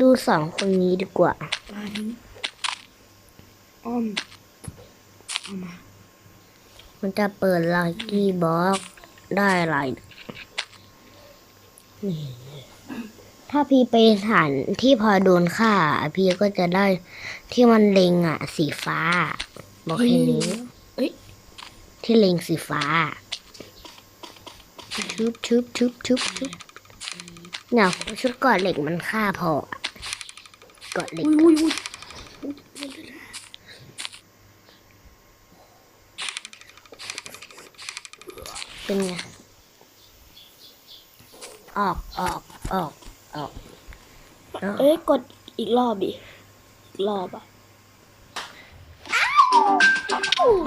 ดูสองคนนี้ดีกว่ามานี้อ้อมเอามา มันจะเปิดลักกี้บ็อกได้อะไรนี่ถ้าพี่ไปฐานที่พอโดนฆ่า พี่ก็จะได้ที่มันเล็งอะ สีฟ้า บอกแค่นี้เอ้ยที่เล็งสีฟ้าชุบชุบชุบชุบชุบเนี่ยชุดเกอดเหล็กมันฆ่าพออะเกอดเหล็กอุ้ยอุ้ยอุ้ยเป็นไง ออกออกออกออกเอ้ยกดอีกรอบดิอีกรอบอะ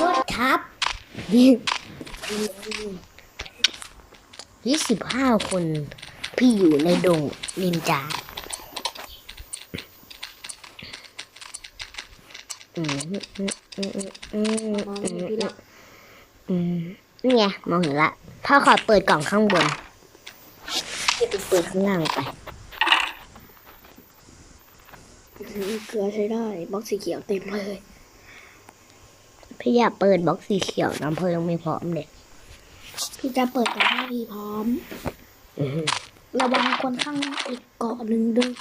รถทับยี่สิบห้าคน พี่อยู่ในดงนินจา มอืมอืมอืมอืมพี่ละอืมนี่ไงมองเห็นละพ่อขอเปิดกล่องข้างบนพี่ไปเปิดข้างล่างไปอื้อเกลือใช้ได้บล็อกสีเขียวเต็มเลยพี่อยากเปิดบล็อกสีเขียวน้ำเพลิงไม่พร้อมเลยพี่จะเปิดแต่ถ้าพี่พร้อมอระวังคนข้างอีกเกาะหนึ่งด้วย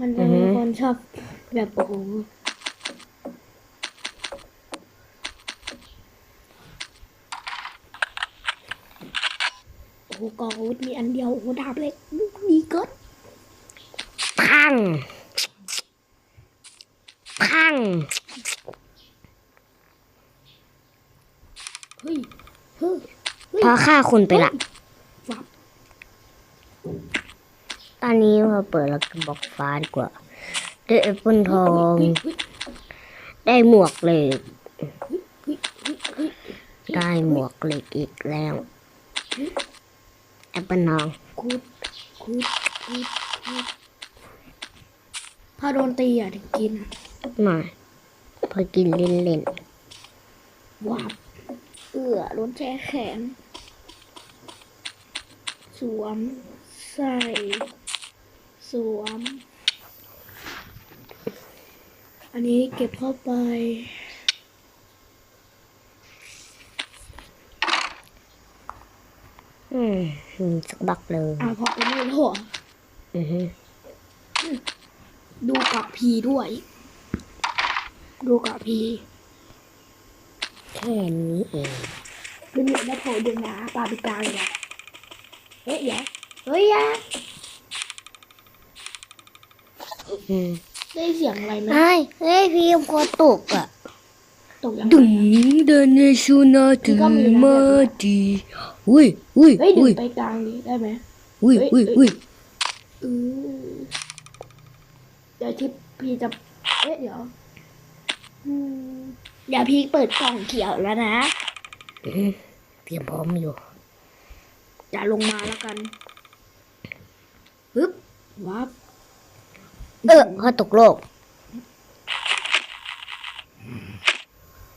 มันจะมีคนชอบแบบโอ้โหโอ้โห กองอาวุธมีอันเดียวโอ้โหดาบเล็กดีเกินพังพังเฮ้ยเฮ้ยเฮ้ยพอฆ่าคุณไปละวับตอนนี้เราเปิดแล้วก็บอกฟ้าดีกว่าได้แอปเปิลทองเฮ้ยเฮ้ยได้หมวกเหล็กเฮ้ยเฮ้ยเฮ้ยได้หมวกเหล็กอีกแล้ว แอปเปิลทองคูดคูดคูดคูดถ้าโดนตีอะถึงกินอะหน่อยพอกินเล่นวับเอือโดนแช่แขนสวม ใส่ สวม อันนี้เก็บเข้าไป อืมมีสักบักเลยอ่าพอไปนี่แล้วเหรออือฮึดูกับพีด้วย ดูกับพีแค่นี้เองดูเหนือแล้วโผล่ดึงนะปลาปิกาเลยอะเฮ้ยอย่าเฮ้ยอย่าอืมได้เสียงอะไรไหมไอ้เฮ้ย พี่มกลัวตกอะ ตกยังไงดึงอะเดินในชูนาถึงก็มีนะมาดีอุ้ยอุ้ยเฮ้ยดึอุ้งยไปกลางนี้ได้ไหมอุ้ยเฮ้ยอุ้ยเฮ้อุ้ยยอือเดี๋ยวที่พี่จะเอ๊ะเดี๋ยวอืมเดี๋ยวพี่เปิดกล่องเขียวแล้วนะอืมเตรียมพร้อมอยู่จะลงมาแล้วกันปึ๊บวับเออพอตกโลก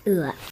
เอือ